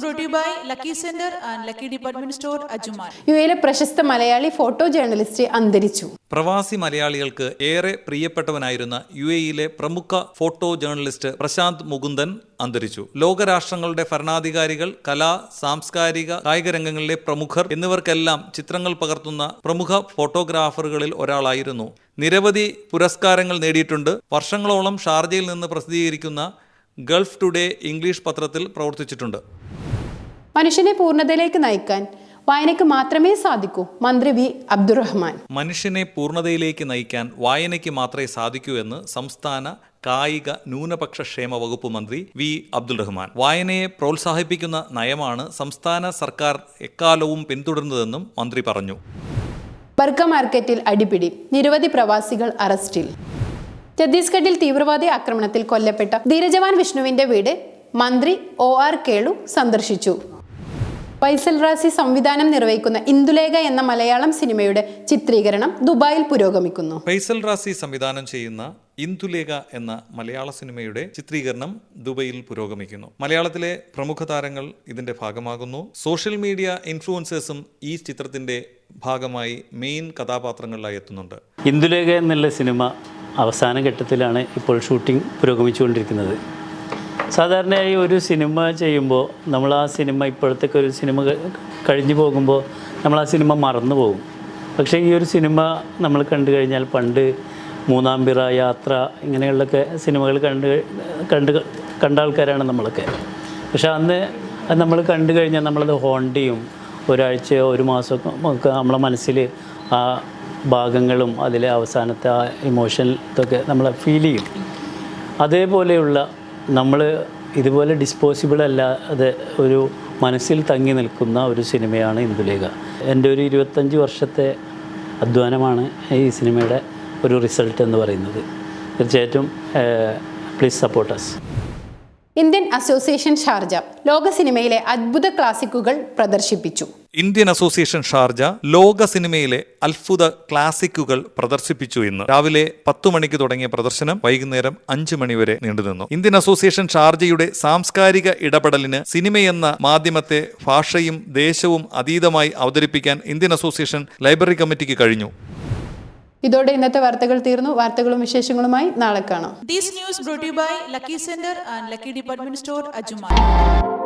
Brought to you by Lucky Center and Lucky Department Store, Ajuman. U എയിലെ പ്രശസ്ത Malayali photo journalist അന്തരിച്ചു. പ്രവാസി മലയാളികൾക്ക് ഏറെ പ്രിയപ്പെട്ടവനായിരുന്ന യു എയിലെ പ്രമുഖ ഫോട്ടോ ജേർണലിസ്റ്റ് പ്രശാന്ത് മുകുന്ദൻ അന്തരിച്ചു. ലോകരാഷ്ട്രങ്ങളുടെ ഭരണാധികാരികൾ കലാ സാംസ്കാരിക കായിക രംഗങ്ങളിലെ പ്രമുഖർ എന്നിവർക്കെല്ലാം ചിത്രങ്ങൾ പകർത്തുന്ന പ്രമുഖ ഫോട്ടോഗ്രാഫറുകളിൽ ഒരാളായിരുന്നു. നിരവധി പുരസ്കാരങ്ങൾ നേടിയിട്ടുണ്ട്. വർഷങ്ങളോളം ഷാർജയിൽ നിന്ന് പ്രസിദ്ധീകരിക്കുന്ന ഗൾഫ് ടുഡേ ഇംഗ്ലീഷ് പത്രത്തിൽ പ്രവർത്തിച്ചിട്ടുണ്ട്. മനുഷ്യനെ പൂർണതയിലേക്ക് നയിക്കാൻ വായനയ്ക്ക് മാത്രമേ സാധിക്കൂ. മന്ത്രി വി. അബ്ദുറഹ്മാൻ. മനുഷ്യനെ പൂർണതയിലേക്ക് നയിക്കാൻ വായനയ്ക്ക് മാത്രമേ സാധിക്കൂ എന്ന് സംസ്ഥാന കായിക ന്യൂനപക്ഷ ക്ഷേമ വകുപ്പ് മന്ത്രി വി. അബ്ദുൾ റഹ്മാൻ വായനയെ പ്രോത്സാഹിപ്പിക്കുന്ന നയമാണ് സംസ്ഥാന സർക്കാർ എക്കാലവും പിന്തുടരുന്നതെന്നും മന്ത്രി പറഞ്ഞു. ബർക്ക മാർക്കറ്റിൽ അടിപിടി. നിരവധി പ്രവാസികൾ അറസ്റ്റിൽ. ഛത്തീസ്ഗഡിൽ തീവ്രവാദി ആക്രമണത്തിൽ കൊല്ലപ്പെട്ട ധീരജവാൻ വിഷ്ണുവിന്റെ വീട് മന്ത്രി ഒ ആർ കേളു സന്ദർശിച്ചു. ഫൈസൽ റാസി സംവിധാനം നിർവഹിക്കുന്ന ഇന്ദുലേഖ എന്ന മലയാളം സിനിമയുടെ ചിത്രീകരണം ദുബായിൽ പുരോഗമിക്കുന്നു. ഫൈസൽ റാസി സംവിധാനം ചെയ്യുന്ന ഇന്ദുലേഖ എന്ന മലയാള സിനിമയുടെ ചിത്രീകരണം ദുബൈയിൽ പുരോഗമിക്കുന്നു. മലയാളത്തിലെ പ്രമുഖ താരങ്ങൾ ഇതിന്റെ ഭാഗമാകുന്നു. സോഷ്യൽ മീഡിയ ഇൻഫ്ലുവൻസേഴ്സും ഈ ചിത്രത്തിന്റെ ഭാഗമായി മെയിൻ കഥാപാത്രങ്ങളിലായി എത്തുന്നുണ്ട്. ഇന്ദുലേഖ എന്നുള്ള സിനിമ അവസാന ഘട്ടത്തിലാണ് ഇപ്പോൾ ഷൂട്ടിംഗ് പുരോഗമിച്ചുകൊണ്ടിരിക്കുന്നത്. സാധാരണയായി ഒരു സിനിമ ചെയ്യുമ്പോൾ നമ്മൾ ആ സിനിമ ഇപ്പോഴത്തെ ഒരു സിനിമ കഴിഞ്ഞു പോകുമ്പോൾ നമ്മൾ ആ സിനിമ മറന്നു പോകും. പക്ഷേ ഈ ഒരു സിനിമ നമ്മൾ കണ്ടു കഴിഞ്ഞാൽ പണ്ട് മൂന്നാം പിറ യാത്ര ഇങ്ങനെയുള്ളൊക്കെ സിനിമകൾ കണ്ട് കണ്ട് കണ്ട ആൾക്കാരാണ് നമ്മളൊക്കെ. പക്ഷേ അന്ന് അത് നമ്മൾ കണ്ടു കഴിഞ്ഞാൽ നമ്മളത് ഹോണ്ടിയും ചെയ്യും. ഒരാഴ്ചയോ ഒരു മാസമൊക്കെ ഒക്കെ നമ്മളെ മനസ്സിൽ ആ ഭാഗങ്ങളും അതിലെ അവസാനത്തെ ആ ഇമോഷൻ നമ്മളെ ഫീൽ ചെയ്യും. അതേപോലെയുള്ള നമ്മൾ ഇതുപോലെ ഡിസ്പോസിബിൾ അല്ലാതെ ഒരു മനസ്സിൽ തങ്ങി നിൽക്കുന്ന ഒരു സിനിമയാണ് ഇന്ദുലേഖ. എന്റെ ഒരു ഇരുപത്തഞ്ച് വർഷത്തെ അധ്വാനമാണ് ഈ സിനിമയുടെ ഒരു റിസൾട്ട് എന്ന് പറയുന്നത്. തീർച്ചയായിട്ടും please supports Indian association Sharjah ലോക സിനിമയിലെ അത്ഭുത ക്ലാസിക്കുകൾ പ്രദർശിപ്പിച്ചു. ഇന്ത്യൻ അസോസിയേഷൻ ഷാർജ ലോക സിനിമയിലെ അത്ഭുത ക്ലാസിക്കുകൾ പ്രദർശിപ്പിച്ചു ഇന്ന്. രാവിലെ പത്തു മണിക്ക് തുടങ്ങിയ പ്രദർശനം വൈകുന്നേരം അഞ്ചു മണിവരെ നീണ്ടുനിന്നു. ഇന്ത്യൻ അസോസിയേഷൻ ഷാർജയുടെ സാംസ്കാരിക ഇടപെടലിന് സിനിമയെന്ന മാധ്യമത്തെ ഭാഷയും ദേശവും അതീതമായി അവതരിപ്പിക്കാൻ ഇന്ത്യൻ അസോസിയേഷൻ ലൈബ്രറി കമ്മിറ്റിക്ക് കഴിഞ്ഞു. ഇതോടെ ഇന്നത്തെ വാർത്തകൾ തീർന്നു. വാർത്തകളും വിശേഷങ്ങളുമായി നാളെ കാണാം. These news brought lucky you by Lucky Center and Lucky Department Store, Ajuman.